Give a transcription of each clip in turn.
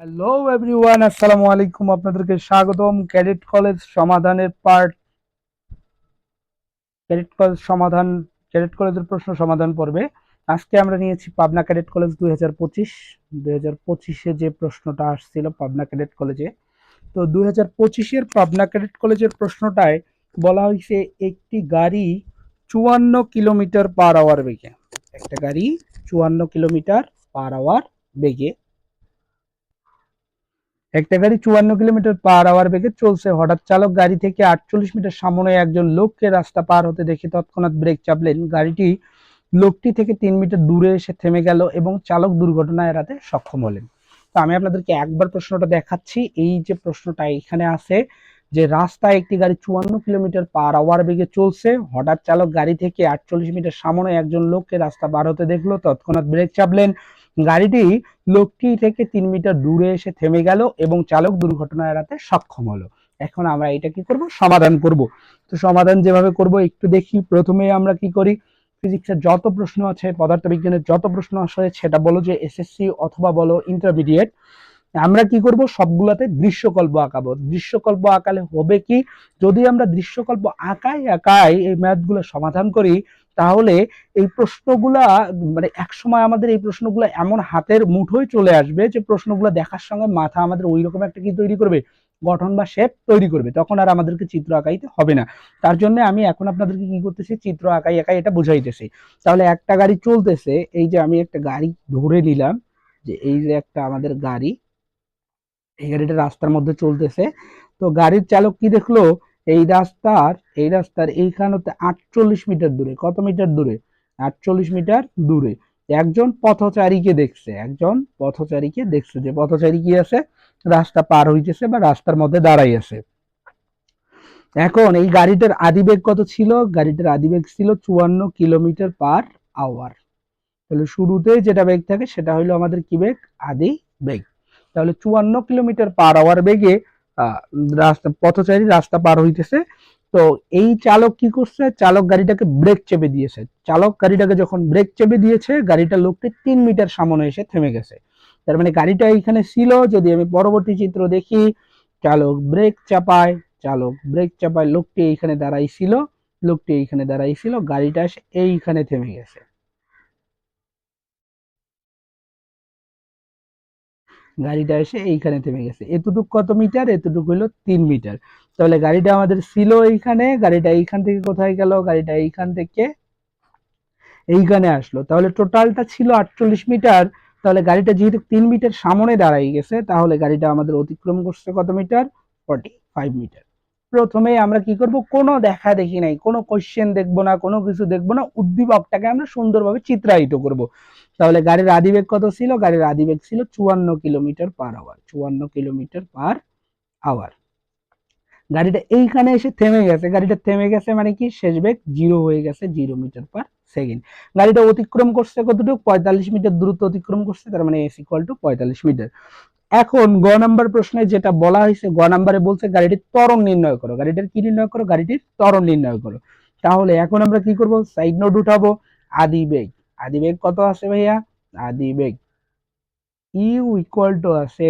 Hello everyone আসসালামু আলাইকুম আপনাদেরকে স্বাগতম ক্যাডেট কলেজ সমাধানের পার্ট ক্যাডেট কলেজ সমাধান ক্যাডেট কলেজের প্রশ্ন সমাধান পর্বে। আজকে আমরা নিয়েছি পাবনা ক্যাডেট কলেজ দুই হাজার পঁচিশ। দুই হাজার পঁচিশে যে প্রশ্নটা আসছিল পাবনা ক্যাডেট কলেজে তো দুই হাজার পঁচিশের পাবনা ক্যাডেট কলেজের প্রশ্নটায় বলা হয়েছে, একটি গাড়ি চুয়ান্ন কিলোমিটার পার আওয়ার বেগে। একটা গাড়ি চুয়ান্ন কিলোমিটার পার আওয়ার বেগে। একটা গাড়ি চুয়ান্ন কিলোমিটার পার আওয়ার বেগে চলছে। হঠাৎ চালক গাড়ি থেকে আটচল্লিশ মিটার সামনে একজন লোককে রাস্তা পার হতে দেখে তৎক্ষণাৎ ব্রেক চাপলেন। গাড়িটি লোকটি থেকে তিন মিটার দূরে এসে থেমে গেল এবং চালক দুর্ঘটনা এড়াতে সক্ষম হলেন। তো আমি আপনাদেরকে একবার প্রশ্নটা দেখাচ্ছি। এই যে প্রশ্নটা এখানে আছে যে রাস্তায় একটি গাড়ি চুয়ান্ন কিলোমিটার পার আওয়ার বেগে চলছে। হঠাৎ চালক গাড়ি থেকে আটচল্লিশ মিটার সামনে একজন লোককে রাস্তা পার হতে দেখল। তৎক্ষণাৎ ব্রেক চাপলেন। গাড়িটি লোকটি থেকে তিন মিটার দূরে এসে থেমে গেল এবং চালক দুর্ঘটনা এড়াতে সক্ষম হলো। এখন আমরা এটা কি করব? সমাধান করব। তো সমাধান যেভাবে করব, একটু দেখি। প্রথমে আমরা কি করি? ফিজিক্সের যত প্রশ্ন আছে, পদার্থবিজ্ঞানের যত প্রশ্ন আসে, সেটা বলো যে এসএসসি অথবা বলো ইন্টারমিডিয়েট। আমরা কি করব? সবগুলাতে দৃশ্যকল্প আঁকাবো। দৃশ্যকল্প আঁকালে হবে কি? যদি আমরা দৃশ্যকল্প আঁকাই আঁকাই এই ম্যাথগুলো সমাধান করি তাহলে এই প্রশ্নগুলা মানে এক সময় আমাদের এই প্রশ্নগুলো এমন হাতের মুঠোয় চলে আসবে যে প্রশ্নগুলো দেখার সঙ্গে মাথা আমাদের ওই রকম একটা কি তৈরি করবে? গঠন বা শেপ তৈরি করবে। তখন আর আমাদেরকে চিত্র আঁকাইতে হবে না। তার জন্য আমি এখন আপনাদেরকে কি করতেছি? চিত্র আঁকাই আঁকাই এটা বুঝাইতেছি। তাহলে একটা গাড়ি চলতেছে, এই যে আমি একটা গাড়ি ধরে নিলাম, যে এই যে একটা আমাদের গাড়ি, এই গাড়িটা রাস্তার মধ্যে চলতেছে। তো গাড়ির চালক কি দেখল? এই রাস্তার এই রাস্তার এইখানতে আটচল্লিশ মিটার দূরে, কত মিটার দূরে? আটচল্লিশ মিটার দূরে। একজন পথচারীকে দেখছে, একজন পথচারীকে দেখছে যে পথচারী কি আছে? রাস্তা পার হইতেছে বা রাস্তার মধ্যে দাঁড়াই আছে। এখন এই গাড়িটার আদিবেগ কত ছিল? গাড়িটার আদিবেগ ছিল চুয়ান্ন কিলোমিটার পার আওয়ার। তাহলে শুরুতে যেটা বেগ থাকে সেটা হলো আমাদের কি বেগ? আদি বেগ। তাহলে চুয়ান্ন কিলোমিটার পার আওয়ার বেগে রাস্তা, পথচারী রাস্তা পার হইতেছে। তো এই চালক কি করছে? চালক গাড়িটাকে ব্রেক চেপে দিয়েছে। চালক গাড়িটাকে যখন ব্রেক চেপে দিয়েছে গাড়িটা লোকটি তিন মিটার সামনে এসে থেমে গেছে। তার মানে গাড়িটা এইখানে ছিল, যদি আমি পরবর্তী চিত্র দেখি, চালক ব্রেক চাপায়, চালক ব্রেক চাপায়, লোকটি এইখানে দাঁড়াইছিল লোকটি এইখানে দাঁড়াইছিল গাড়িটা এসে এইখানে থেমে গেছে। গাড়িটা এসে এইখানে থেমে গেছে। এতটুকু কত মিটার? এতটুকু হইল তিন মিটার। তাহলে গাড়িটা আমাদের ছিল এইখানে, গাড়িটা এইখান থেকে কোথায় গেল? গাড়িটা এইখান থেকে এইখানে আসলো। তাহলে টোটালটা ছিল আটচল্লিশ মিটার। তাহলে গাড়িটা যেহেতু তিন মিটার সামনে দাঁড়াই গেছে, তাহলে গাড়িটা আমাদের অতিক্রম করছে কত মিটার? Forty five metre. প্রথমে আমরা কি করব? কোনো দেখা দেখি নাই, কোনো কোশ্চেন দেখব না, কোনো কিছু দেখব না, উদ্দীপকটাকে আমরা সুন্দরভাবে চিত্রায়িত করব। তাহলে গাড়ির আদিবেগ কত ছিল? গাড়ির আদিবেগ ছিল চুয়ান্ন কিলোমিটার পার আওয়ার চুয়ান্ন কিলোমিটার পার আওয়ার গাড়িটা এইখানে এসে থেমে গেছে। গাড়িটা থেমে গেছে মানে কি? শেষ বেগ জিরো হয়ে গেছে জিরো মিটার পার সেকেন্ড গাড়িটা অতিক্রম করছে কতটুকু? পঁয়তাল্লিশ মিটার দ্রুত অতিক্রম করছে, তার মানে এস ইকুয়াল টু পঁয়তাল্লিশ মিটার এখন গ নাম্বার প্রশ্নে যেটা বলা হয়েছে, গ নাম্বারে বলছে গাড়িটির ত্বরণ নির্ণয় করো। গাড়িটার কি নির্ণয় করো? গাড়িটির ত্বরণ নির্ণয় করো। তাহলে এখন আমরা কি করব? সাইড নোট উঠাবো। আদি বেগ। আদি বেগ কত আছে ভাইয়া? আদি বেগ। ইউ ইকুয়াল টু আছে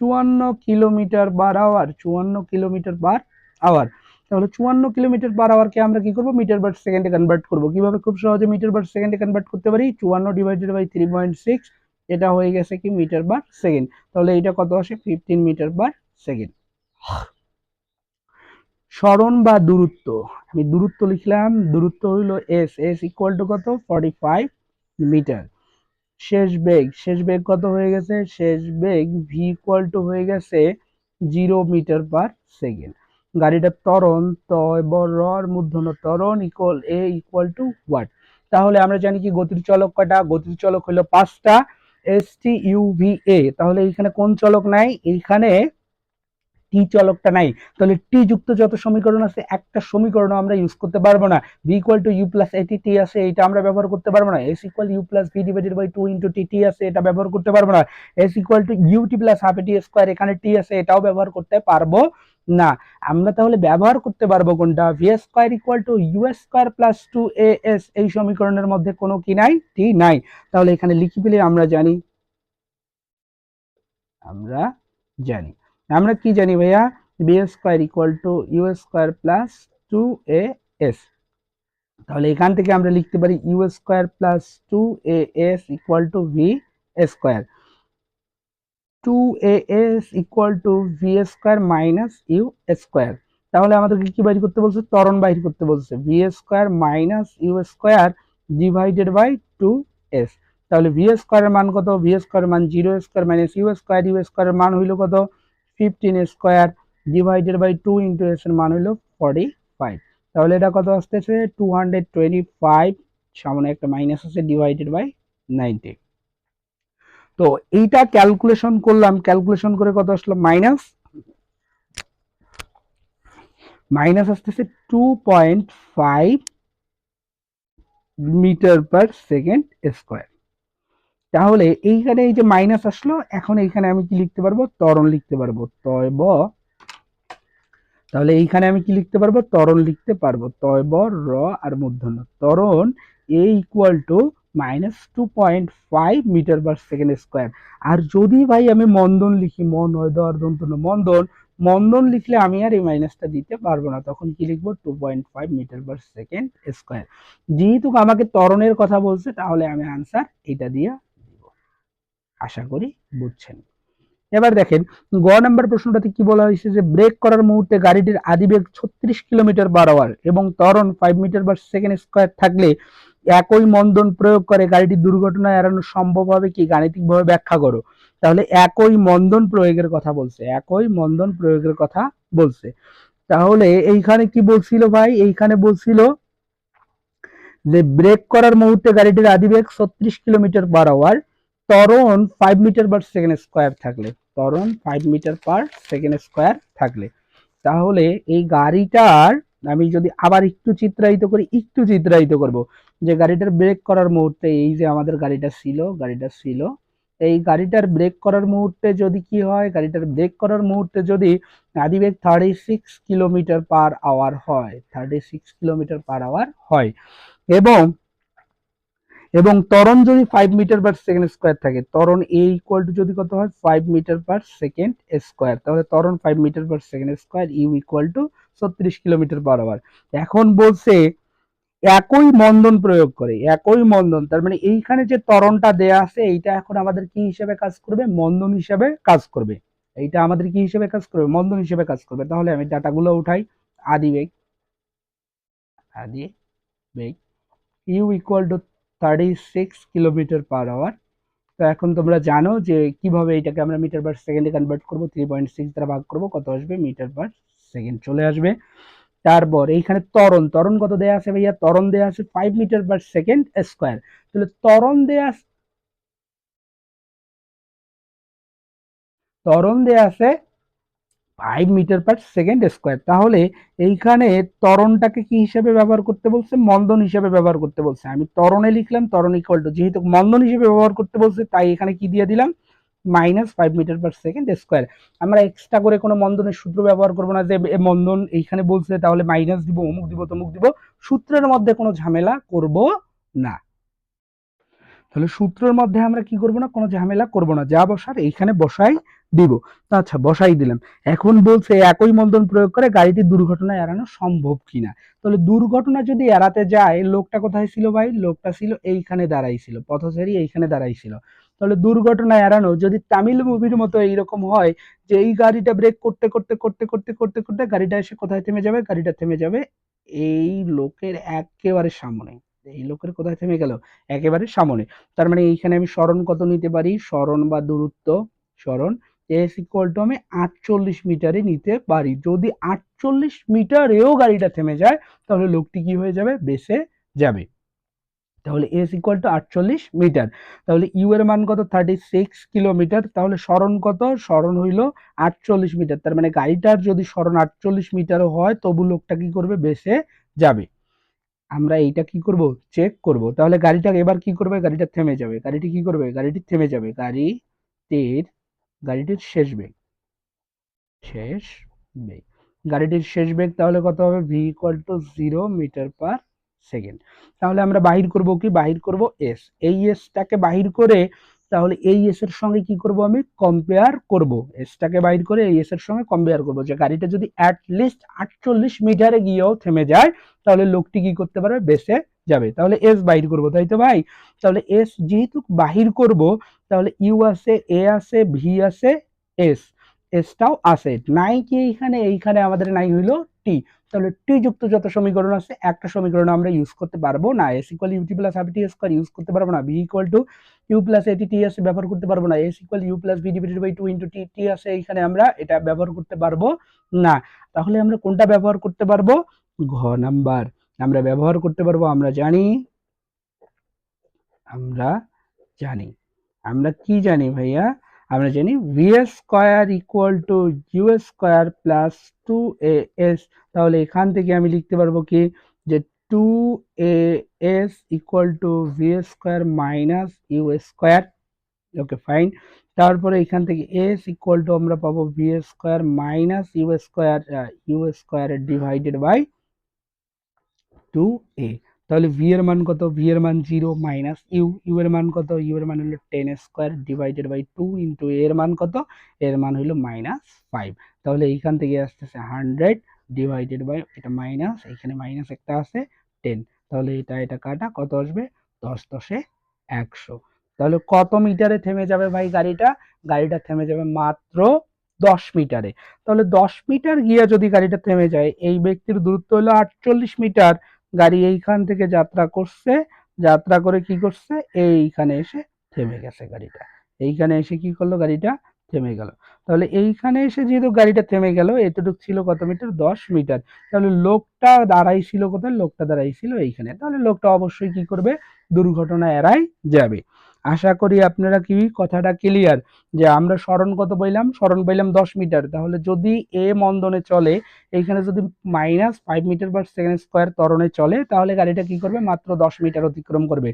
চুয়ান্ন কিলোমিটার পার আওয়ার চুয়ান্ন কিলোমিটার পার আওয়ার তাহলে চুয়ান্ন কিলোমিটার পার আওয়ারকে আমরা কি করব? মিটার পার সেকেন্ডে কনভার্ট করব। কীভাবে খুব সহজে মিটার পার সেকেন্ডে কনভার্ট করতে পারি? চুয়ান্ন divided by three point six এটা হয়ে গেছে কি মিটার পার সেকেন্ড। তাহলে এটা কত আসে? Fifteen metre per second. স্মরণ বা দূরত্ব। আমি দূরত্ব লিখলাম। দূরত্ব হইল এস এস ইকুয়াল টু কত? ফর্টি ফাইভ মিটার শেষ বেগ। শেষ বেগ কত হয়ে গেছে? শেষ বেগ ভি ইকুয়াল টু হয়ে গেছে জিরো মিটার পার সেকেন্ড। গাড়িটার ত্বরণ তর মূর্ধন্য ত্বরণ equal A equal to what তাহলে আমরা জানি কি গতির চলক কটা গতির চলক হলো পাঁচটা। S T U V A তাহলে এইখানে কোন চলক নাই? এইখানে টি চলকটা নাই। তাহলে টি যুক্ত যত সমীকরণ আছে, একটা সমীকরণ আমরা ইউজ করতে পারব না। V equal to U plus at T আছে এটা আমরা ব্যবহার করতে পারব না। S equal U plus V divided by two into T T আছে, এটা ব্যবহার করতে পারব না। S equal to U T plus half at square এখানে টি আছে, এটাও ব্যবহার করতে পারব না, আমরা তাহলে ব্যবহার করতে পারব কোনটা? V square equal to U square plus two A S এই সমীকরণের মধ্যে কোনো কি নাই? টি নাই। তাহলে এখানে লিখি পেলে আমরা জানি। আমরা জানি। আমরা কি জানি ভাইয়া? B square equal to U square plus two A S তাহলে এখান থেকে আমরা লিখতে পারি U square plus two A S equal to V square two A S equal to V square minus U square তাহলে আমাদেরকে কি বাইর করতে বলছে? ত্বরণ বাইর করতে বলছে। V square minus U square divided by two S তাহলে ভি স্কোয়ারের মান কত? ভি স্কোয়ারের মান zero square minus U square U স্কোয়ারের মান হইল কত? Fifteen square divided by two into S এর মান হইল ফর্টি ফাইভ তাহলে এটা কত আসতেছে? টু হান্ড্রেড টোয়েন্টি ফাইভ সামনে একটা মাইনাস আছে ডিভাইডেড বাই নাইনটি তো এইটা ক্যালকুলেশন করলাম ক্যালকুলেশন করে কত আসলো? মাইনাস মাইনাস আসতেছে two point five metre per second square তাহলে এইখানে এই যে মাইনাস আসলো, এখন এইখানে আমি কি লিখতে পারব? ত্বরণ লিখতে পারব। তয়ব তাহলে এইখানে আমি কি লিখতে পারব? ত্বরণ লিখতে পারব। তয়ব র আর মূর্ধন্য ত্বরণ A equal to minus two point five metre per second square আর যদি ভাই আমি মন্দন লিখি, মন হয় দর দন্তন মন্দন মন্দন লিখলে আমি আর এই মাইনাসটা দিতে পারব না। তখন কি লিখব? Two point five metre per second square যেহেতু আমাকে ত্বরণের কথা বলছে, তাহলে আমি আনসার এটা দিয়ে দিব। আশা করি বুঝছেন। এবার দেখেন, গ নাম্বার প্রশ্নটাতে কি বলা হয়েছে যে ব্রেক করার মুহূর্তে গাড়িটির আদিবেগ ছত্রিশ কিলোমিটার পার আওয়ার এবং ত্বরণ five metre per second square থাকলে একই মন্দন প্রয়োগ করে গাড়িটি দুর্ঘটনা এড়ানো সম্ভব হবে কি? গাণিতিকভাবে ব্যাখ্যা করো। তাহলে একই মন্দন প্রয়োগের কথা বলছে, একই মন্দন প্রয়োগের কথা বলছে। তাহলে এইখানে কি বলছিল ভাই? এইখানে বলছিল যে ব্রেক করার মুহূর্তে গাড়িটির আদিবেগ ছত্রিশ কিলোমিটার পার আওয়ার ত্বরণ five metre per second square থাকলে, ত্বরণ five metre per second square থাকলে। তাহলে এই গাড়িটার আমি যদি আবার একটু চিত্রায়িত করি, একটু চিত্রায়িত করব। যে গাড়িটার ব্রেক করার মুহূর্তে এই যে আমাদের গাড়িটা ছিল গাড়িটা ছিল, এই গাড়িটার ব্রেক করার মুহূর্তে যদি কি হয়, গাড়িটার ব্রেক করার মুহূর্তে যদি আদিবেগ thirty six kilometre per hour হয় thirty six kilometre per hour হয় এবং এবং ত্বরণ যদি five metre per second square থাকে, ত্বরণ এ ইকুয়াল টু যদি কত হয় five metre per second square তাহলে ত্বরণ five metre per second square U equal to ছত্রিশ কিলোমিটার পার আওয়ার এখন বলছে, একই মন্দন প্রয়োগ করে, একই মন্দন, তার মানে এইখানে যে ত্বরণটা দেয়া আছে, এইটা এখন আমাদের কি হিসেবে কাজ করবে? মন্দন হিসেবে কাজ করবে। এইটা আমাদের কি হিসেবে কাজ করবে? মন্দন হিসেবে কাজ করবে। তাহলে আমি ডাটাগুলো উঠাই। আদি বেগ আদি বেগ U equal to thirty six kilometre per hour তো এখন তোমরা জানো যে কীভাবে এটাকে আমরা মিটার পার সেকেন্ডে কনভার্ট করব থ্রি পয়েন্ট সিক্স দ্বারা ভাগ করব, কত আসবে? মিটার পার সেকেন্ড চলে আসবে। তারপর এইখানে ত্বরণ ত্বরণ কত দেয়া আছে ভাইয়া? ত্বরণ দেয়া আছে five metre per second square তাহলে ত্বরণ দেয়া আছে, ত্বরণ দেয়া আছে five metre per second square তাহলে এইখানে ত্বরণটাকে কি হিসেবে ব্যবহার করতে বলছে? মন্দন হিসেবে ব্যবহার করতে বলছে। আমি ত্বরণে লিখলাম, ত্বরণ ইকুয়াল টু যেহেতু মন্দন হিসেবে ব্যবহার করতে বলছে, তাই এখানে কি দিয়ে দিলাম? Minus five metre per second square আমরা এক্সট্রা করে কোনো মন্দনের সূত্র ব্যবহার করব না যে মন্দন এইখানে বলছে, তাহলে মাইনাস দিব, অমুক দিব, তমুক দিব। সূত্রের মধ্যে কোনো ঝামেলা করব না। তাহলে সূত্রের মধ্যে আমরা কি করব না? কোনো ঝামেলা করব না। যা বসার এইখানে বসাই। দিব। আচ্ছা বসাই দিলাম। এখন বলছে একই মন্দন প্রয়োগ করে গাড়িটি দুর্ঘটনা এড়ানো সম্ভব কিনা। তাহলে দুর্ঘটনা যদি এড়াতে যায়, লোকটা কোথায় ছিল ভাই? লোকটা ছিল এইখানে দাঁড়াই ছিল, পথচারী এইখানে দাঁড়াই ছিল। তাহলে দুর্ঘটনা এড়ানো যদি তামিল মুভির মতো এইরকম হয় যে এই গাড়িটা ব্রেক করতে করতে করতে করতে করতে করতে গাড়িটা এসে কোথায় থেমে যাবে? গাড়িটা থেমে যাবে এই লোকের একেবারে সামনে। এই লোকের কোথায় থেমে গেল? একেবারে সামনে। তার মানে এইখানে আমি স্মরণ কত নিতে পারি? স্মরণ বা দূরত্ব, স্মরণ এস ইকুয়াল টু আমি আটচল্লিশ মিটারে নিতে পারি। যদি আটচল্লিশ মিটারেও গাড়িটা থেমে যায়, তাহলে লোকটি কি হয়ে যাবে? বেসে যাবে। তাহলে এস ইকুয়াল টু আটচল্লিশ মিটার। তাহলে ইউ এর মান কত? থার্টি সিক্স কিলোমিটার তাহলে স্মরণ কত? স্মরণ হইল আটচল্লিশ মিটার। তার মানে গাড়িটার যদি স্মরণ আটচল্লিশ মিটারও হয়, তবু লোকটা কি করবে? বেসে যাবে। আমরা এইটা কি করব? চেক করব। তাহলে গাড়িটা এবার কি করবে? গাড়িটা থেমে যাবে। গাড়িটি কি করবে? গাড়িটি থেমে যাবে। গাড়ি গাড়িটির গাড়িটির শেষ বেগ। শেষ বেগ। গাড়িটির শেষ বেগ তাহলে কত হবে? V equal to zero metre per second তাহলে আমরা বাহির করব কি? বাহির করব এস এই এসটাকে বাহির করে তাহলে এই এস এর সঙ্গে কি করব আমি? কম্পেয়ার করব। এসটাকে বাহির করে এই এস এর সঙ্গে কম্পেয়ার করব। যে গাড়িটা যদি অ্যাট লিস্ট আটচল্লিশ মিটারে গিয়েও থেমে যায়, তাহলে লোকটি কি করতে পারবে? বেসে যাবে। তাহলে এস বাহির করব, তাই তো ভাই? তাহলে এস যেহেতু বাহির করব, তাহলে ইউ আছে এ আছে ভি আছে এস এসটাও আছে। নাই কি এইখানে এইখানে আমাদের নাই হইল টি তাহলে টি যুক্ত যত সমীকরণ আছে, একটা সমীকরণ আমরা ইউজ করতে পারব না। S equal u t plus half t square use করতে পারব না। V equal to u plus a t t আছে ব্যবহার করতে পারব না। S equal u plus v divided by two into t t আছে এইখানে আমরা এটা ব্যবহার করতে পারব না। তাহলে আমরা কোনটা ব্যবহার করতে পারব? ঘ নাম্বার আমরা ব্যবহার করতে পারব, আমরা জানি আমরা জানি। আমরা কি জানি ভাইয়া? আমরা জানি v square equal to u square plus two a s তাহলে এখান থেকে আমি লিখতে পারব কি? যে two a s equal to v square minus u square okay fine তারপরে এখান থেকে এস ইকুয়াল টু আমরা পাবো v square minus u square u square divided by two a তাহলে ভি এর মান কত? ভি এর মান জিরো মাইনাস ইউ ইউ এর মান কত? ইউ এর মান হলো ten square divided by two into এর মান কত? এর মান হলো মাইনাস ফাইভ তাহলে এইখান থেকে আসতেছে হান্ড্রেড ডিভাইডেড বাই এটা মাইনাস এখানে মাইনাস একটা আছে টেন তাহলে এটা এটা কাটা, কত আসবে? দশ দশে একশো। তাহলে কত মিটারে থেমে যাবে ভাই গাড়িটা? গাড়িটা থেমে যাবে মাত্র দশ মিটারে। তাহলে দশ মিটার গিয়ে যদি গাড়িটা থেমে যায়, এই ব্যক্তির দূরত্ব হলো আটচল্লিশ মিটার। গাড়ি এইখান থেকে যাত্রা করছে, যাত্রা করে কি করছে? এইখানে এসে থেমে গেছে গাড়িটা। এইখানে এসে কি করল? গাড়িটা থেমে গেল। তাহলে এইখানে এসে যেহেতু গাড়িটা থেমে গেল, এতটুকু ছিল কত মিটার? দশ মিটার। তাহলে লোকটা দাঁড়াই ছিল কোথায়? লোকটা দাঁড়াই ছিল এইখানে। তাহলে লোকটা অবশ্যই কি করবে? দুর্ঘটনা এড়াই যাবে। আশা করি আপনারা কি কথাটা ক্লিয়ার যে আমরা স্মরণ কত পাইলাম? স্মরণ পাইলাম দশ মিটার। তাহলে যদি এ মন্দনে চলে এইখানে যদি minus five metre per second square তরণে চলে, তাহলে গাড়িটা কি করবে? মাত্র দশ মিটার অতিক্রম করবে।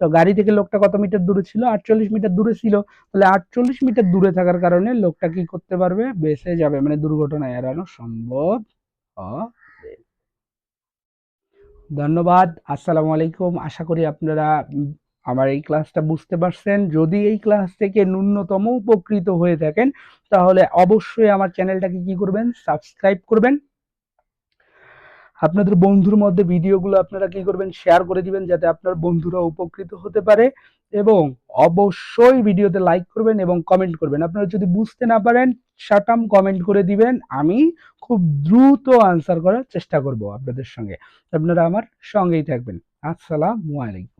তো গাড়ি থেকে লোকটা কত মিটার দূরে ছিল? আটচল্লিশ মিটার দূরে ছিল। তাহলে আটচল্লিশ মিটার দূরে থাকার কারণে লোকটা কি করতে পারবে? বেঁচে যাবে। মানে দুর্ঘটনা এড়ানো সম্ভব ধন্যবাদ। আসসালামু আলাইকুম। আশা করি আপনারা আমার এই ক্লাসটা বুঝতে পারছেন। যদি এই ক্লাস থেকে ন্যূনতম উপকৃত হয়ে থাকেন, তাহলে অবশ্যই আমার চ্যানেলটাকে কি করবেন? সাবস্ক্রাইব করবেন। আপনাদের বন্ধুর মধ্যে ভিডিওগুলো আপনারা কি করবেন? শেয়ার করে দিবেন যাতে আপনার বন্ধুরা উপকৃত হতে পারে। এবং অবশ্যই ভিডিওতে লাইক করবেন এবং কমেন্ট করবেন। আপনারা যদি বুঝতে না পারেন শাটাম কমেন্ট করে দিবেন। আমি খুব দ্রুত আনসার করার চেষ্টা করব আপনাদের সঙ্গে। আপনারা আমার সঙ্গেই থাকবেন। আসসালামু আলাইকুম।